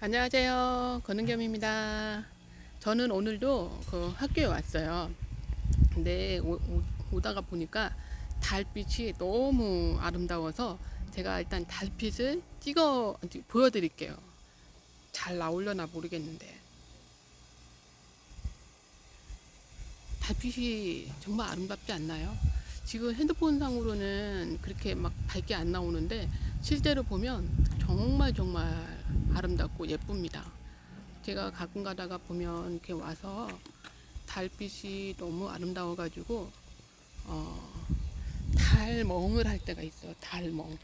안녕하세요. 권은겸입니다. 저는 오늘도 그 학교에 왔어요. 근데 오, 다가 보니까 달빛이 너무 아름다워서 제가 일단 달빛을 찍어 보여드릴게요. 잘 나오려나 모르겠는데. 달빛이 정말 아름답지 않나요? 지금 핸드폰 상으로는 그렇게 막 밝게 안 나오는데 실제로 보면 정말 정말 아름답고 예쁩니다. 제가 가끔 가다가 보면 이렇게 와서 달빛이 너무 아름다워가지고 어, 달멍을 할 때가 있어요. 달멍.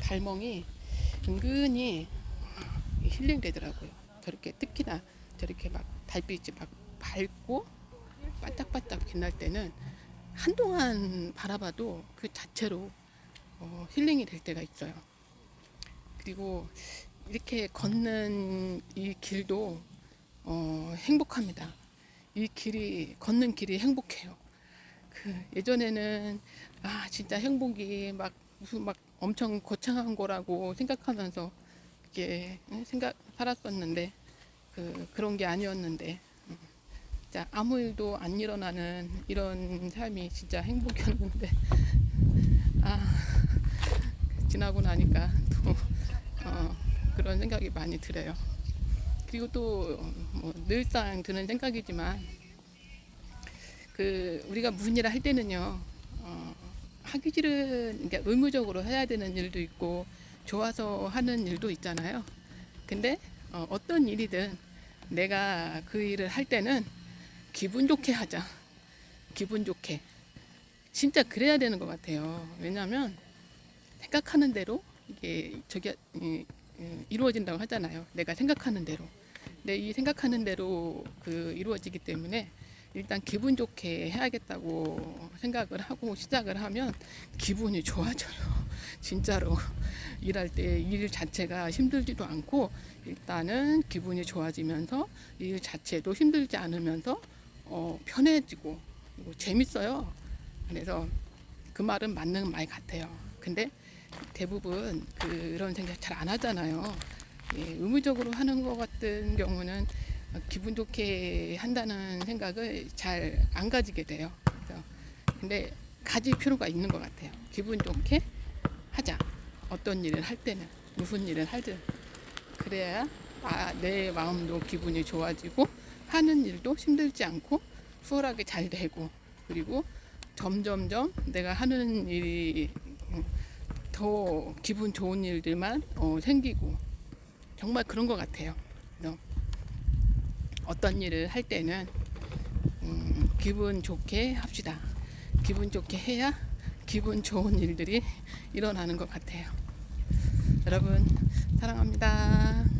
달멍이 은근히 힐링되더라고요. 저렇게 특히나 저렇게 막 달빛이 막 밝고 반짝반짝 빛날 때는 한동안 바라봐도 그 자체로 어, 힐링이 될 때가 있어요. 그리고 이렇게 걷는 이 길도 어, 행복합니다. 이 길이 걷는 길이 행복해요. 그 예전에는 아 진짜 행복이 막 무슨 막 엄청 거창한 거라고 생각하면서 이게 생각 살았었는데 그 그런 게 아니었는데 음, 진짜 아무 일도 안 일어나는 이런 삶이 진짜 행복이었는데 아 지나고 나니까 또 어, 그런 생각이 많이 들어요. 그리고 또 뭐 늘상 드는 생각이지만 그 우리가 무슨 일을 할 때는요 어, 하기 싫은 그러니까 의무적으로 해야 되는 일도 있고 좋아서 하는 일도 있잖아요. 근데 어, 어떤 일이든 내가 그 일을 할 때는 기분 좋게 하자. 기분 좋게. 진짜 그래야 되는 것 같아요. 왜냐하면 생각하는 대로 이게 저기 이루어진다고 하잖아요. 내가 생각하는 대로. 근데 이 생각하는 대로 그 이루어지기 때문에 일단 기분 좋게 해야겠다고 생각을 하고 시작을 하면 기분이 좋아져요. 진짜로 일할 때 일 자체가 힘들지도 않고 일단은 기분이 좋아지면서 일 자체도 힘들지 않으면서 어, 편해지고 재밌어요. 그래서 그 말은 맞는 말 같아요. 근데 대부분 그런 생각 잘 안 하잖아요. 예, 의무적으로 하는 것 같은 경우는 기분 좋게 한다는 생각을 잘 안 가지게 돼요. 그래서 근데 가질 필요가 있는 것 같아요. 기분 좋게 하자. 어떤 일을 할 때는 무슨 일을 하든 그래야 아, 내 마음도 기분이 좋아지고 하는 일도 힘들지 않고 수월하게 잘 되고 그리고 점점점 내가 하는 일이 더 기분 좋은 일들만 어, 생기고 정말 그런 것 같아요. 그래서 어떤 일을 할 때는 음, 기분 좋게 합시다. 기분 좋게 해야 기분 좋은 일들이 일어나는 것 같아요. 여러분 사랑합니다.